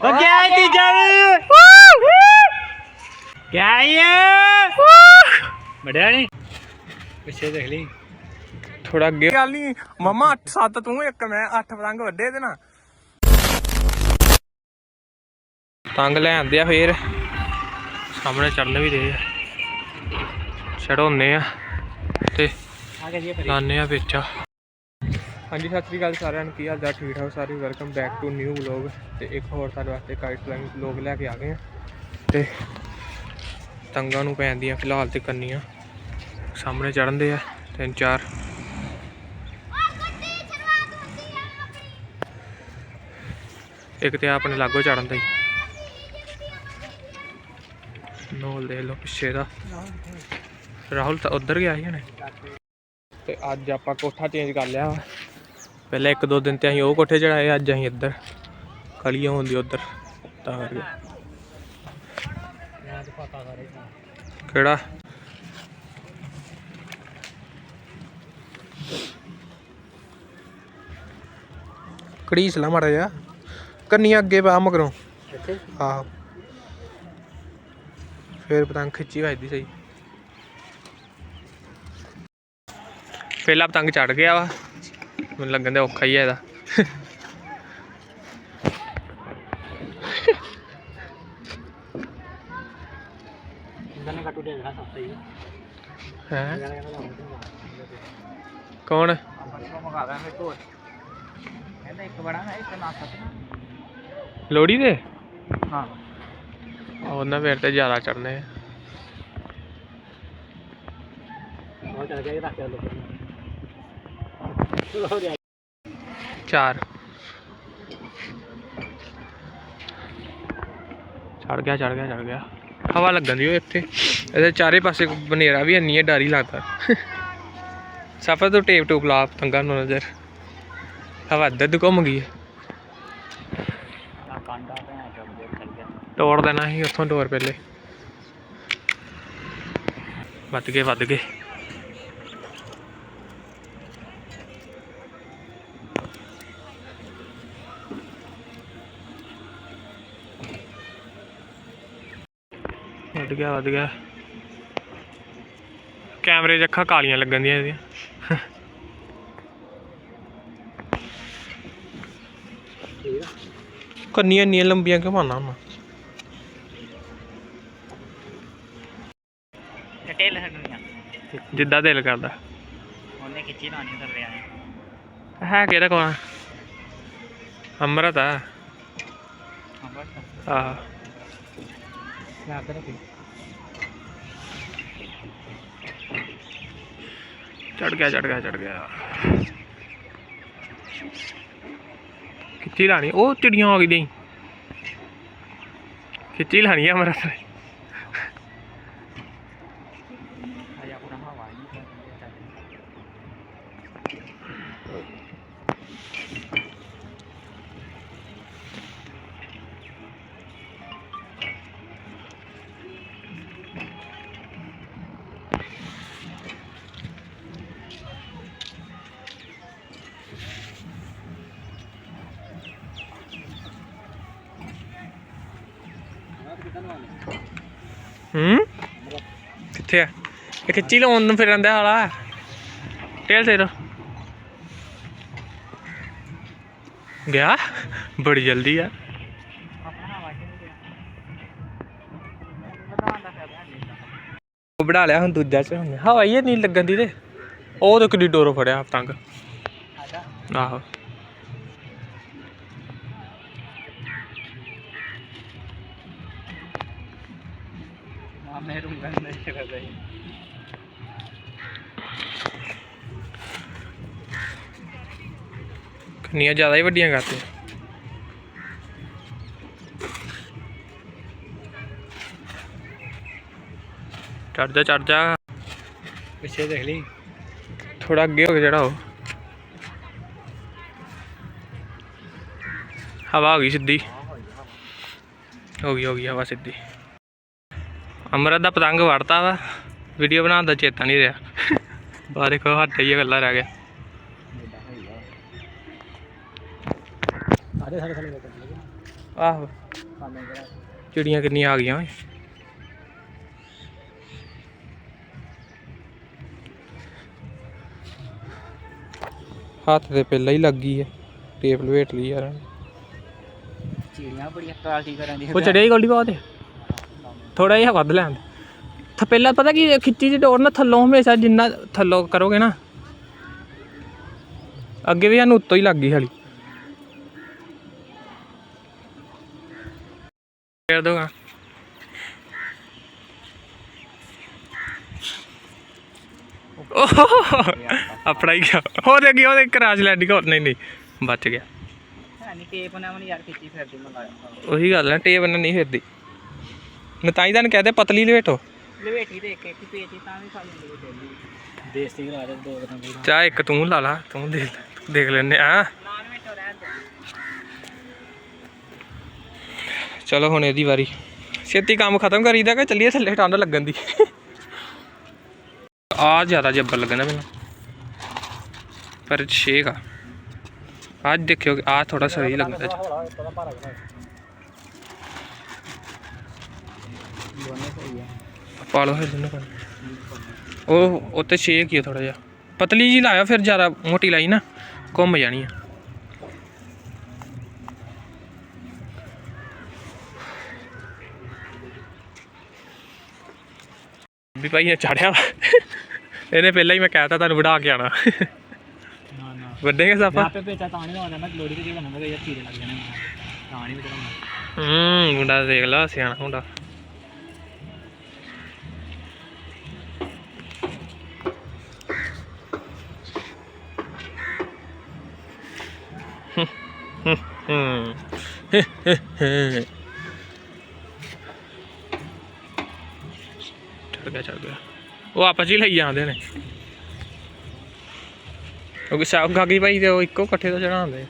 ਉਹ ਗਿਆ ਈ ਤੀਜਾ ਵੀ ਗਿਆ ਈ ਬੜਿਆ ਨਹੀਂ ਪਿੱਛੇ ਦੇਖ ਲਈ। ਥੋੜਾ ਅੱਗੇ। ਗੱਲ ਨਹੀਂ ਮਮਾ 8 7 ਤੂੰ ਇੱਕ ਮੈਂ 8 ਪਤੰਗ ਵੱਡੇ ਤੇ ਨਾ ਪਤੰਗ ਲੈ ਆਂਦੇ ਆ ਫੇਰ। ਸਾਹਮਣੇ ਚੜਨ ਵੀ ਦੇ। ਆ ਚੜਾਉਨੇ ਆ ਤੇ ਆ ਕੇ ਜੀ ਪਰੀ ਲਾਣੇ ਆ ਵਿੱਚ। ਹਾਂਜੀ, ਸਤਿ ਸ੍ਰੀ ਅਕਾਲ ਸਾਰਿਆਂ ਨੂੰ। ਕੀ ਹਾਲ ਚਾਲ? ਠੀਕ ਠਾਕ ਸਾਰੇ? Welcome back to new vlog ਤੇ ਇੱਕ ਹੋਰ ਸਾਡੇ ਵਾਸਤੇ ਕਾਈਟ ਫਲਾਈਂਗ ਵਲੌਗ ਲੈ ਕੇ ਆ ਗਏ ਆ ਤੇ ਤੰਗਾਂ ਨੂੰ ਪੈਂਦੀਆਂ ਫਿਲਹਾਲ ਤੇ ਕੰਨੀਆਂ। ਸਾਹਮਣੇ ਚੜਨ ਦੇ ਆ, ਤਿੰਨ ਚਾਰ। ਇੱਕ ਤੇ ਆਪਣੇ ਲਾਗੋ ਚੜਨ ਦਾ ਹੀ। ਨੋਲ ਦੇ ਲੋ ਪਿੱਛੇ ਦਾ। ਰਾਹੁਲ ਤਾਂ ਉੱਧਰ ਗਿਆ ਸੀ ਹਣੇ ਤੇ ਅੱਜ ਆਪਾਂ ਕੋਠਾ ਚੇਂਜ ਕਰ ਲਿਆ ਵਾ। ਪਹਿਲਾਂ ਇੱਕ ਦੋ ਦਿਨ ਤੇ ਅਸੀਂ ਉਹ ਕੋਠੇ ਚੜਾਏ ਅੱਜ ਅਸੀਂ ਇੱਧਰ। ਕਲੀਆਂ ਹੁੰਦੀ ਉਧਰ ਤਾਂ ਕਰਕੇ। ਕਿਹੜਾ? ਕੜੀ ਸਲਾ ਮਾੜਾ ਜਾ ਕੰਨੀਆਂ ਅੱਗੇ ਪਾ ਮਗਰੋਂ। ਆਹੋ। ਫੇਰ ਪਤੰਗ ਖਿੱਚੀ ਵੱਜਦੀ ਸਹੀ। ਪਹਿਲਾ ਪਤੰਗ ਚੜ ਗਿਆ ਵਾ। ਮੈਨੂੰ ਲੱਗਣ ਦੇ ਔਖਾ ਹੀ ਆ ਇਹਦਾ। ਹੀ। ਹੈ? ਕੌਣ? ਲੋੜੀ ਦੇ? ਹਾਂ। ਉਹਨਾਂ ਫੇਰ ਤੇ ਜ਼ਿਆਦਾ ਚੜਨੇ ਆ। ਚਾਰ। ਚੜ ਗਿਆ ਚੜ ਗਿਆ ਚੜ ਗਿਆ। ਹਵਾ ਲੱਗਣ ਦੀ ਉਹ ਇੱਥੇ। ਇਹਦੇ ਚਾਰੇ ਪਾਸੇ ਬਨੇਰਾ ਵੀ ਇੰਨੀ ਹੈ, ਡਰ ਹੀ ਲੱਗਦਾ। ਸਫਰ ਤੋਂ ਟੇਪ ਟੂਪ ਲਾ ਪਤੰਗਾਂ ਨੂੰ ਨਜ਼ਰ। ਹਵਾ ਇੱਧਰ ਘੁੰਮ ਗਈ ਹੈ। ਤੋੜ ਦੇਣਾ ਸੀ ਉੱਥੋਂ ਡੋਰ ਪਹਿਲੇ। ਵੱਧ ਗਏ ਵੱਧ ਗਏ। ਵੱਧ ਗਿਆ ਵੱਧ ਗਿਆ। ਕੈਮਰੇ 'ਚ ਅੱਖਾਂ ਕਾਲੀਆਂ ਲੱਗਣ ਦੀਆਂ ਇਹਦੀਆਂ। ਆ ਕੰਨੀਆਂ ਇੰਨੀਆਂ ਲੰਬੀਆਂ ਕਿਉਂ ਹੁੰਦਾ ਤੇ ਟੇਲ ਹਟਣੀਆਂ ਜਿੱਦਾਂ ਦਿਲ ਕਰਦਾ। ਉਹਨੇ ਖਿੱਚੀ ਲਾਣੀ ਕਰ ਰਿਹਾ ਨੇ ਹੈ ਕਿਹੜਾ ਕੋਣ ਅਮਰਤ ਆ। ਹਾਂ ਬਸ ਆਹ ਮੈਂ ਚੜ ਗਿਆ ਚੜ ਗਿਆ ਚੜ ਗਿਆ ਕਿੱਥੇ ਲਾਣੀ, ਉਹ ਚਿੜੀਆਂ ਆ ਗਈ ਖਿੱਚੀ ਲਾਣੀ ਆ ਅਮਰਤ ਨੇ। ਆਇਆ ਆਪਣਾ ਹਵਾ ਨਹੀਂ ਕਿੱਥੇ ਆ। ਇਹ ਖਿੱਚੀ ਲਾਉਣ ਨੂੰ ਫਿਰਨ ਦਾ ਹਾਲਾ ਟੇਲ ਦੇ ਗਿਆ? ਬੜੀ ਜਲਦੀ ਆ। ਉਹ ਬਣਾ ਲਿਆ ਹੁਣ ਦੂਜਾ ਚ ਹੁਣ। ਹਵਾਈ ਇਹ ਨਹੀਂ ਲੱਗਣ ਦੀ ਤੇ। ਉਹ ਤਾਂ ਕਿੱਡੀ ਡੋਰੋ ਫੜਿਆ ਤੰਗ। ਆਹੋ। ਮਾਂ ਮੈਂ ਰੂੰਗਾ ਨਹੀਂ ਕਰਦਾ ਕਿੰਨੀਆਂ ਜ਼ਿਆਦਾ ਹੀ ਵੱਡੀਆਂ ਕਰਤੇ ਚੜ ਜਾ ਚੜ ਜਾ। ਪਿੱਛੇ ਦੇਖ ਲਈ। ਥੋੜਾ ਅੱਗੇ ਹੋ ਕੇ ਜਿਹੜਾ ਉਹ ਹਵਾ ਹੋ ਗਈ ਸਿੱਧੀ। ਹੋ ਗਈ ਹੋ ਗਈ ਹਵਾ ਸਿੱਧੀ। ਅਮਰਤ ਦਾ ਪਤੰਗ ਵੜਤਾ ਵਾ। ਵੀਡੀਓ ਬਣਾਉਣ ਦਾ ਚੇਤਾ ਨਹੀਂ ਰਿਹਾ। ਬਾਹਰ ਦੇਖੋ ਹੱਥ ਹੀ ਗੱਲਾਂ ਰਹਿ ਗਿਆ ਆਹੋ। ਚਿੜੀਆਂ ਕਿੰਨੀਆਂ ਆ ਗਈਆਂ ਓਏ। ਹੱਥ ਤੇ ਪਹਿਲਾਂ ਹੀ ਲੱਗੀ ਹੈ ਟੇਪ ਲਵੇਟ ਲਈ ਯਾਰ। ਚਿੜੀਆਂ ਬੜੀਆਂ ਕਾਲਟੀ ਕਰਨ ਦੀ ਉਹ ਚੜਿਆ ਹੀ ਗੋਲਡੀ ਬਹੁਤ। ਹੈ ਥੋੜਾ ਜਿਹਾ ਵੱਧ ਲੈਣ। ਤਾਂ ਪਹਿਲਾਂ ਪਤਾ ਕੀ ਖਿੱਚੀ ਦੀ ਡੋਰ ਨਾ ਥੱਲੋਂ ਹਮੇਸ਼ਾ ਜਿੰਨਾ ਥੱਲੋਂ ਕਰੋਗੇ ਨਾ ਅੱਗੇ ਵੀ ਸਾਨੂੰ ਉੱਤੋਂ ਹੀ ਲੱਗ ਗਈ ਹਾਲੀ ਫੇਰ ਦੋਗਾ ਆਪਣਾ ਹੀ ਗਿਆ। ਹੋ ਦੇ ਗਿਆ ਉਹਦੇ ਕਰਾਚ ਲੈਂਡਿੰਗ ਹੋਰ ਨਹੀਂ ਨਹੀਂ ਬਚ ਗਿਆ। ਨਹੀਂ ਟੇਪ ਨਾ ਮਨ ਯਾਰ ਖਿੱਚੀ ਫਿਰਦੀ ਮੈਂ। ਲਾਇਆ ਉਹੀ ਗੱਲ ਹੈ ਟੇਪ ਨਾਲ ਨਹੀਂ ਫਿਰਦੀ। ਮੈਂ ਤਾਂ ਹੀ ਤੁਹਾਨੂੰ ਕਹਦੇ ਪਤਲੀ ਲਵੇਟੋ। ਲਵੇਟੀ ਤੇ ਇੱਕ ਇੱਕ ਪੇਜ ਹੀ ਤਾਂ ਵੀ ਖਾ ਲੈਂਦੇ ਚੱਲੀ ਬੇਇੱਜ਼ਤੀ ਕਰਾ ਦੇ ਦੋ ਦਿਨ ਦੀ ਚਾਹ ਇੱਕ ਤੂੰ ਲਾ ਲਾ ਤੂੰ ਦੇਖ ਦੇਖ ਲੈਨੇ ਆ। ਨਾਨ ਮਿੰਟੋ ਰਹਿਣ ਦੇ। ਚਲੋ ਹੁਣ ਇਹਦੀ ਵਾਰੀ। ਛੇਤੀ ਕੰਮ ਖਤਮ ਕਰੀਦਾ ਕਿ ਚੱਲੀਏ ਥੱਲੇ ਠੰਡ ਲੱਗਣ ਦੀ। ਆ ਜ਼ਿਆਦਾ ਜੱਬਰ ਲੱਗਣਾ ਮੈਨੂੰ। ਪਰ ਸ਼ੇਕ ਆ। ਅੱਜ ਦੇਖਿਓ ਆ ਥੋੜਾ ਸਹੀ ਲੱਗਦਾ। ਦੋਨੇ ਪਾ ਲਓ ਫਿਰ ਦੋਨੋਂ ਪਾਣੀ ਉਹ ਉੱਤੇ ਸ਼ੇਕ ਹੀ ਥੋੜਾ ਜਿਹਾ। ਪਤਲੀ ਜੀ ਲਾਇਆ ਫਿਰ ਜ਼ਿਆਦਾ ਮੋਟੀ ਲਾਈ ਨਾ ਘੁੰਮ ਜਾਣੀ ਆ। ਵੀ ਭਾਈ ਇਹ ਚੜਿਆ ਇਹਨੇ ਪਹਿਲਾਂ ਹੀ ਮੈਂ ਕਹਿਤਾ ਤੁਹਾਨੂੰ ਵੜਾ ਕੇ ਆਣਾ ਨਾ ਨਾ। ਵੱਡੇਗੇ ਸਾਪਾ? ਆਪੇ ਪੇਚਾ ਤਾਂ ਨਹੀਂ ਆਉਂਦਾ। ਮੈਂ ਲੋੜੀ ਤੇ ਕੀ ਬਣਾਉਂਦਾ ਯਾਰ ਚੀਰੇ ਲੱਗ ਜਾਣੇ ਤਾਂ ਨਹੀਂ ਵਿਚਾਰਾ ਹੂੰ ਮੁੰਡਾ ਦੇਖ ਲਾ ਸਿਆਣਾ ਮੁੰਡਾ। ਹੂੰ। ਚੜ ਗਿਆ ਚੜ ਗਿਆ ਉਹ ਆਪਸ ਹੀ ਲਈ ਜਾਂਦੇ ਨੇ। ਉਹ ਸਾਹ ਗਾਗੀ ਭਾਈ ਤੇ ਉਹ ਇੱਕੋ ਇਕੱਠੇ ਤੋਂ ਚੜਾਉਂਦੇ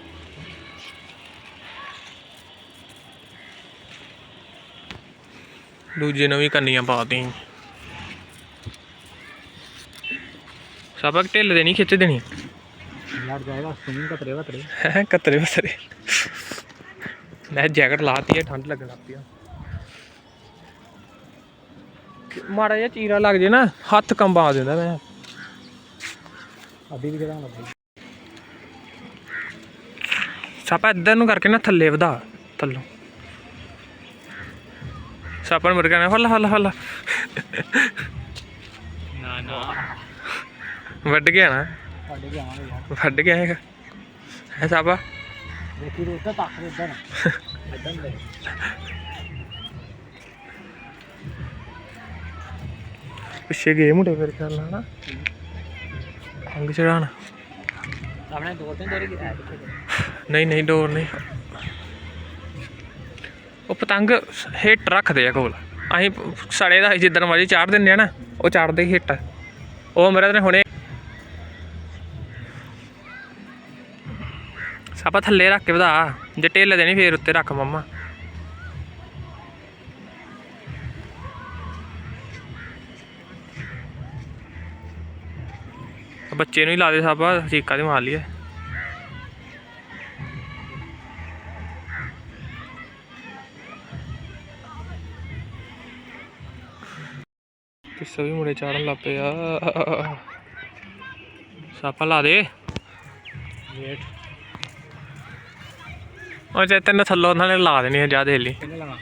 ਦੂਜੇ ਨੂੰ ਵੀ ਕੰਨੀਆਂ ਪਾਤੀ ਸਬਕ ਢਿੱਲ ਦੇ ਨਹੀਂ, ਖਿੱਚ ਦੇਣੀ ਲੜ ਜਾਏਗਾ ਸੁਣੀ ਕਤਰੇ ਕਤਰੇ ਹੈ ਕਤਰੇ ਬਸਰੇ ਮੈਂ ਜੈਕਟ ਲਾਤੀ ਹੈ ਠੰਡ ਲੱਗਣ ਲੱਗ ਪਈ ਆ। ਮਾੜਾ ਜਿਹਾ ਚੀਰਾ ਲੱਗ ਜੇ ਨਾ ਹੱਥ ਕੰਬਾ ਦਿੰਦਾ ਮੈਂ। ਅੱਧੀ ਵੀ ਜਗ੍ਹਾ ਲੱਗੀ ਸਾਪਾ ਇੱਧਰ ਨੂੰ ਕਰਕੇ ਨਾ ਥੱਲੇ ਵਧਾ ਥੱਲੋਂ। ਸਾਪਾ ਨੂੰ ਮੁਰਗਾ ਨਾ ਹੱਲਾ ਹੱਲਾ ਹੱਲਾ। ਨਾ ਨਾ। ਵੱਢ ਗਿਆ ਨਾ ਸਾਡੇ ਕੇ ਆਵਾਂਗੇ ਯਾਰ। ਵੱਢ ਗਿਆ ਹੈਗਾ ਹੈ ਸਾਪਾ ਦੇਖੀ ਰੋਜ਼ ਤਾਂ ਤੱਕ ਇੱਧਰ। ਇੱਧਰ ਦੇ ਪਿੱਛੇ ਗਏ ਮੁੰਡੇ ਫਿਰ ਨਾਲ ਨਾ ਅੰਗ ਚੜਾਣ ਆਪਣੇ ਦੋ ਤਿੰਨ ਦੋਰੀ ਗਏ? ਨਹੀਂ ਨਹੀਂ ਡੋਰ ਨਹੀਂ। ਉਹ ਪਤੰਗ ਹਿੱਟ ਰੱਖਦੇ ਆ ਕੋਲ। ਅਸੀਂ ਸੜੇ ਦਾ ਜਿੱਦਣ ਮਰਜ਼ੀ ਚਾੜ ਦਿੰਦੇ ਆ ਨਾ ਉਹ ਚਾੜਦੇ ਹਿੱਟ। ਉਹ ਮੇਰੇ ਨੇ ਹੁਣੇ ਆਪਾਂ ਥੱਲੇ ਰੱਖ ਕੇ ਵਧਾ, ਜੇ ਢਿੱਲ ਦੇ ਨਹੀਂ ਫੇਰ ਉੱਤੇ ਰੱਖ ਮੰਮਾ। ਬੱਚੇ ਨੂੰ ਹੀ ਲਾ ਦੇ ਸਾਪਾ ਚੀਕਾ ਤੇ ਮਾਰ ਲਈਏ। ਪਿੱਛੇ ਵੀ ਮੁੰਡੇ ਚਾੜਨ ਲੱਗ ਪਏ ਆ। ਸਾਪਾ ਲਾ ਦੇ। ਵੇਟ ਉਹ ਜੇ ਤੈਨੂੰ ਥੱਲੋਂ ਉਹਨਾਂ ਨੇ ਲਾ ਦੇਣੀ ਆ ਜਾ ਦੇ ਲਈ। ਕਿੰਨੇ ਲਗਾ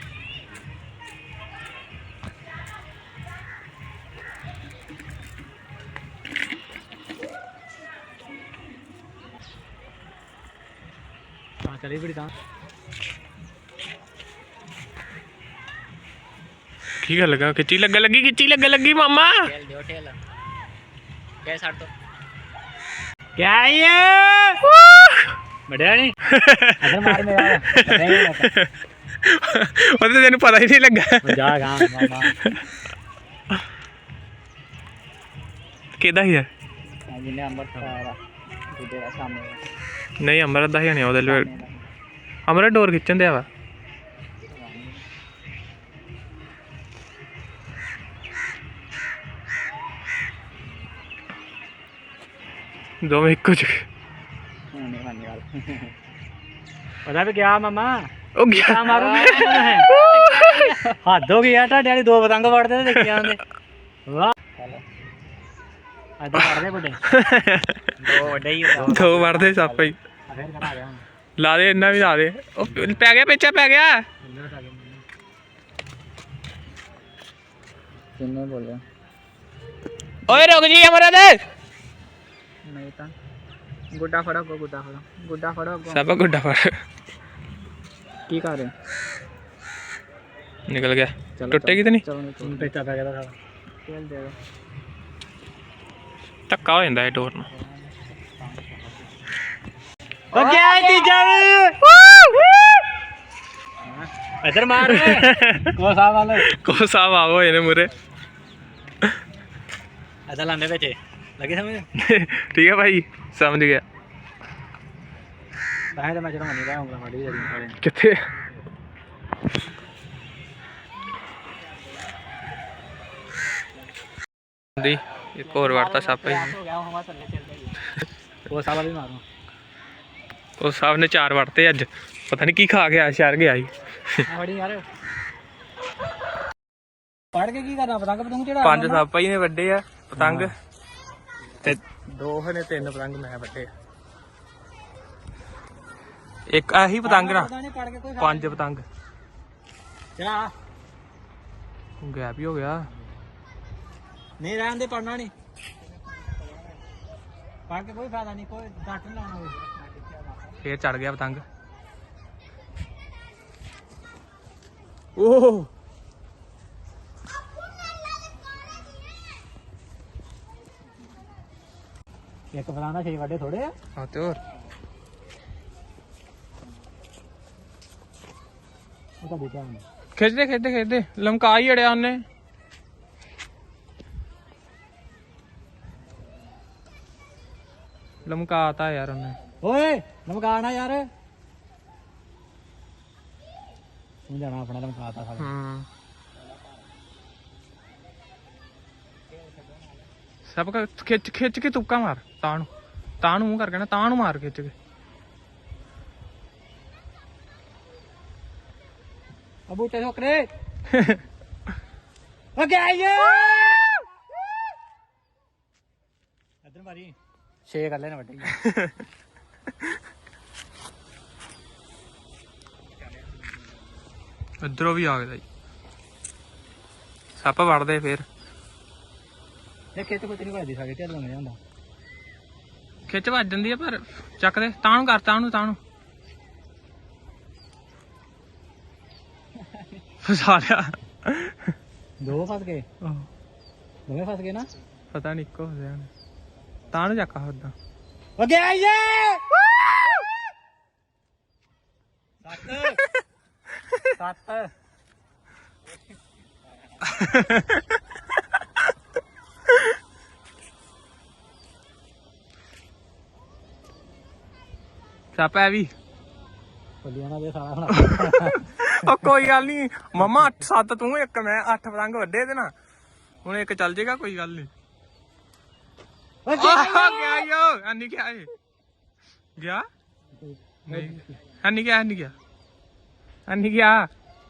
ਹਾਂ ਚਲੀ ਬੜੀ ਤਾਂ। ਕੀ ਗੱਲ ਲੱਗਾ ਖਿੱਚੀ ਲੱਗਾ ਲੱਗੀ ਖਿੱਚੀ ਲੱਗਾ ਲੱਗੀ ਮਾਮਾ? ਛੱਡ ਦੋ। ਕਿਆ ਇਹ ਬੜਿਆ ਨਹੀਂ ਅਦਰ ਮਾਰ ਤੈਨੂੰ ਪਤਾ ਹੀ ਨਹੀਂ ਲੱਗਾ। ਮਾਮਾ। ਕਿਹਦਾ ਹੀ ਹੈ ਸਾਰਾ ਦੂਜੇ ਦਾ ਸਾਹਮਣੇ ਨਹੀਂ ਅਮਰਤ ਦਾ ਹੀ ਨਹੀਂ ਉਹਦੇ ਲਈ ਅਮਰਤ ਡੋਰ ਖਿੱਚਣ ਦਿਆ ਵਾ। ਦੋਵੇਂ ਇੱਕੋ ਜਿਹੇ। ਉਹਦਾ ਵੀ ਗਿਆ ਮਾਮਾ? ਉਹ ਗਿਆ। ਮਾਰੂ ਹੱਦ ਹੋ ਗਈ ਆ ਤੁਹਾਡੇ ਵਾਲੀ ਦੋ ਪਤੰਗ ਵੜਦੇ ਤੇ ਦੇਖਿਆ ਉਹਨੇ। ਵਾਹ। ਅੱਜ ਵੜਦੇ ਵੱਡੇ। ਦੋ ਵੱਡੇ ਹੀ ਹੁੰਦਾ। ਦੋ ਵੜਦੇ ਸੱਪ ਹੀ। ਗਿਆ ਲਾ ਦੇ ਇੰਨਾ ਵੀ ਲਾ ਦੇ। ਉਹ ਪੈ ਗਿਆ ਪਿੱਛੇ ਪੈ ਗਿਆ। ਕਿੰਨੇ ਗਿਆ ਬੋਲਿਆ? ਓਏ ਰੁਕ ਜੀ ਅਮਰਦ ਨਹੀਂ ਤਾਂ। ਗੁੱਡਾ ਫੜੋ ਗੁੱਡਾ ਫੜੋ। ਗੁੱਡਾ ਫੜੋ। ਸਭ ਗੁੱਡਾ ਫੜ। ਕੀ ਕਰ ਰਹੇ? ਨਿਕਲ ਗਿਆ। ਟੁੱਟੇਗੀ ਤੇ ਨਹੀਂ? ਚਲੋ ਨਹੀਂ ਪੇਚਾ ਪੈ ਗਿਆ ਤਾਂ ਸਾਲਾ। ਚੱਲ ਦੇ ਦੋ। ਧੱਕਾ ਹੋ ਜਾਂਦਾ ਇਹ ਡੋਰ ਨਾਲ ਓ ਗਿਆ ਤੀਜਾ ਇਧਰ ਮਾਰ। ਕੋ ਵਾਲੇ। ਕੋ ਸਾਹਿਬ ਆਵੋ ਹੋਏ ਨੇ ਮੁਰੇ। ਇਧਰ ਲਾਂਦੇ ਵਿੱਚ ਲੱਗੇ ਸਮਝ? ਠੀਕ ਹੈ ਭਾਈ ਸਮਝ ਗਿਆ। ਤਾਂ ਤਾਂ ਮੈਂ ਚੜਾਉਣੀ ਨਹੀਂ ਰਹਾ ਮਾੜੀ ਜਰੀ ਵਾਲੇ ਕਿੱਥੇ ਦੀ ਇੱਕ ਹੋਰ ਵੜਤਾ ਸੱਪ ਹੀ ਹੋ ਗਿਆ ਹੁਣ ਮੈਂ ਥੱਲੇ ਚੱਲ ਜਾਈ ਕੋ ਸਾਹਿਬ ਵਾਲੇ ਮਾਰੋ ਉਹ ਸਾਹਿਬ ਨੇ ਚਾਰ ਵੜਤੇ ਅੱਜ ਪਤਾ ਨਹੀਂ ਕੀ ਖਾ ਗਿਆ ਸ਼ਹਿਰ ਗਿਆ ਸੀ ਆ ਯਾਰ ਪੜ ਕੇ ਕੀ ਕਰਨਾ ਪਤੰਗ ਪਤੰਗ ਚੜਾ ਪੰਜ ਸੱਪ ਹੀ ਨੇ ਵੱਡੇ ਆ ਪਤੰਗ ਤੇ ਦੋ ਨੇ ਤਿੰਨ ਪਤੰਗ ਮੈਂ ਵੱਡੇ ਆ ਇੱਕ ਆਹੀ ਪਤੰਗ ਨਾ। ਪਤਾ ਨਹੀਂ ਪੜ ਕੇ ਕੋਈ ਪੰਜ ਪਤੰਗ। ਚਾ ਗੈਪ ਹੀ ਹੋ ਗਿਆ। ਨਹੀਂ ਰਹਿਣ ਦੇ ਪੜਨਾ ਨਹੀਂ। ਪੜ ਕੇ ਕੋਈ ਫਾਇਦਾ ਨਹੀਂ ਕੋਈ ਡੱਟ ਨਹੀਂ ਲਾਉਣਾ ਕੋਈ। ਫੇਰ ਚੜ ਗਿਆ ਪਤੰਗ। ਓਹ। ਇੱਕ ਫਲਾਣਾ ਛੇ ਵੱਡੇ ਥੋੜੇ ਆ। ਹਾਂ ਤੇ ਹੋਰ। ਉਹ ਤਾਂ ਬੇਟਾ ਹੁੰਦਾ। ਖਿੱਚਦੇ ਖਿੱਚਦੇ ਖਿੱਚਦੇ ਲਮਕਾ ਹੀ ਅੜਿਆ ਉਹਨੇ। ਲਮਕਾਤਾ ਯਾਰ ਉਹਨੇ। ਓਏ ਲਮਕਾਣਾ ਯਾਰ। ਸਮਝਾਣਾ ਆਪਣਾ ਲਮਕਾਤਾ ਸਾਡਾ ਹੂੰ। ਸਭ ਕਾ ਖਿੱਚ ਖਿੱਚ ਕੇ ਤੁੱਕਾ ਮਾਰ ਤਾਂ ਨੂੰ। ਤਾਂ ਨੂੰ ਮੂੰਹ ਕਰਕੇ ਨਾ ਤਾਂ ਨੂੰ ਮਾਰ ਖਿੱਚ ਕੇ। ਛੋਕਰੇ ਓ ਗਿਆ ਇਹ ਇਧਰ ਮਾਰੀ ਛੇ ਕਰ ਲੈਣ ਵੱਡੇ ਇਧਰੋਂ ਵੀ ਆ ਗਿਆ ਜੀ ਸੱਪ ਵੜਦੇ ਫੇਰ ਇਹ ਖੇਤ ਕੋਈ ਨਹੀਂ ਵੱਜਦੀ ਸਾਡੇ ਢੇਰ ਲੰਘ ਜਾਂਦਾ ਖਿੱਚ ਵੱਜ ਜਾਂਦੀ ਆ ਪਰ ਚੱਕਦੇ ਤਾਂ ਨੂੰ ਕਰ ਤਾਂ ਨੂੰ ਤਾਂ ਨੂੰ ਫਸਾ ਲਿਆ ਦੋ ਫਸ ਗਏ। ਆਹ, ਦੋਵੇਂ ਫਸ ਗਏ ਨਾ? ਪਤਾ ਨਹੀਂ ਇੱਕੋ ਹੋ ਜਾਣ ਤਾਂ ਨੂੰ ਚੱਕਾ ਹੁੰਦਾ ਓ ਗਿਆ ਇਹ ਸੱਤ। ਸੱਤ। ਸੱਪ ਐ ਵੀ ਨਾਲ ਦੇ ਸਾਰਾ ਹੁਣ ਉਹ ਕੋਈ ਗੱਲ ਨਹੀਂ ਮਮਾ 8 7 ਤੂੰ ਇੱਕ ਮੈਂ 8 ਪਤੰਗ ਵੱਡੇ ਤੇ ਨਾ ਹੁਣ ਇੱਕ ਚੱਲ ਜੇਗਾ ਕੋਈ ਗੱਲ ਨਹੀਂ ਓ ਗਿਆ ਯੋ ਅੰਨੀ ਗਿਆ ਏ ਗਿਆ? ਨਹੀਂ। ਅੰਨੀ ਗਿਆ ਅੰਨੀ ਗਿਆ। ਅੰਨੀ ਗਿਆ।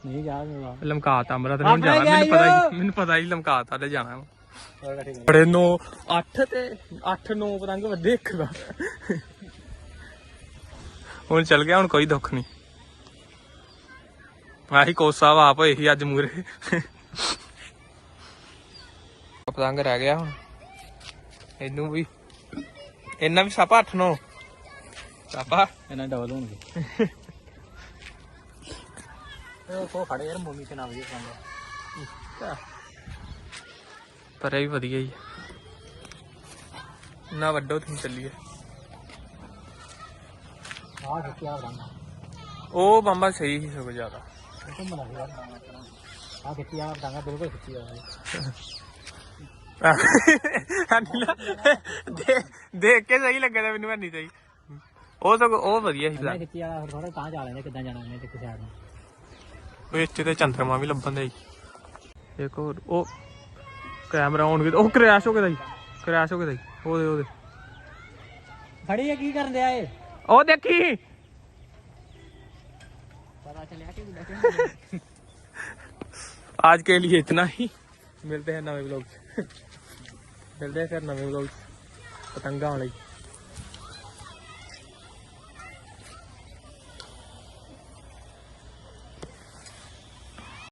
ਨਹੀਂ ਗਿਆ ਮੇਰਾ ਲਮਕਾਤਾ ਅਮਰਾ ਤੇ ਆਪਣੇ ਮੈਨੂੰ ਜਾਣਾ ਗਿਆ ਮੈਨੂੰ ਪਤਾ ਹੀ ਮੈਨੂੰ ਪਤਾ ਹੀ ਲਮਕਾਤਾ ਤੇ ਜਾਣਾ ਵਾ। ਹੋਰ ਠੀਕ ਬੜੇ 9 8 ਤੇ 8 9 ਪਤੰਗ ਵੱਡੇ ਇੱਕ ਦਾ ਹੁਣ ਚੱਲ ਗਿਆ ਹੁਣ ਕੋਈ ਦੁੱਖ ਨਹੀਂ ਆਹੀ ਕੋਸਾ ਵਾ ਆਪ ਹੋਏ ਸੀ ਅੱਜ ਮੂਰੇ ਪਤੰਗ ਰਹਿ ਗਿਆ ਹੁਣ। ਇਹਨੂੰ ਵੀ। ਇਹਨਾਂ ਵੀ ਸੱਪ 8 9 ਸੱਪਾ ਇਹਨਾਂ ਡਬਲ ਹੋਣਗੇ। ਉਹ ਕੋ ਖੜੇ ਯਾਰ ਮੋਮੀ ਤੇ ਨਾ ਵਧੀਆ ਸੰਗ ਪਰ ਇਹ ਵੀ ਵਧੀਆ ਹੀ। ਨਾ ਵੱਡੋ ਤੁਸੀਂ ਚੱਲੀਏ। ਆਹ ਖਿੱਚਿਆ ਰੰਗ ਉਹ ਬੰਬਾ ਸਹੀ ਸੀ ਸਗੋਂ ਜ਼ਿਆਦਾ। ਘੁੰਮਣਾ ਯਾਰ ਆਹ ਖਿੱਚਿਆ ਰੰਗ ਬਿਲਕੁਲ ਖਿੱਚਿਆ ਅਨਿਲਾ ਦੇ- ਦੇਖ ਕੇ ਸਹੀ ਲੱਗਦਾ ਮੈਨੂੰ ਨਹੀਂ ਸਹੀ। ਉਹ ਤਾਂ ਉਹ ਵਧੀਆ ਸੀ ਮੈਂ plan। ਖਿੱਚਿਆ ਫਿਰ ਥੋੜਾ ਤਾਂ ਜਾ ਲੈਂਦੇ ਕਿੱਦਾਂ ਜਾਣਾ ਉਹਨੇ ਤੇ ਕਿਸੇ ਸਾਈਡ ਨੂੰ ਉਹ ਇੱਥੇ ਤੇ ਚੰਦਰਮਾ ਵੀ ਲੱਭਣ ਦਾ ਹੀ ਇੱਕ ਹੋਰ ਉਹ ਕੈਮਰਾ ਆਨ ਕੀਤਾ ਉਹ ਕ੍ਰੈਸ਼ ਹੋ ਗਿਆ ਜੀ ਕ੍ਰੈਸ਼ ਹੋ ਗਿਆ ਜੀ ਉਹਦੇ ਉਹਦੇ ਫੜੀ ਇਹ ਕੀ ਕਰਨ ਦਿਆ ਏ ਉਹ ਦੇਖੀ। चलिया कि उड़ा चलिया आज के लिए इतना ही मिलते हैं नवे ब्लॉग मिलते हैं फिर नवे ब्लॉग पतंगा वाली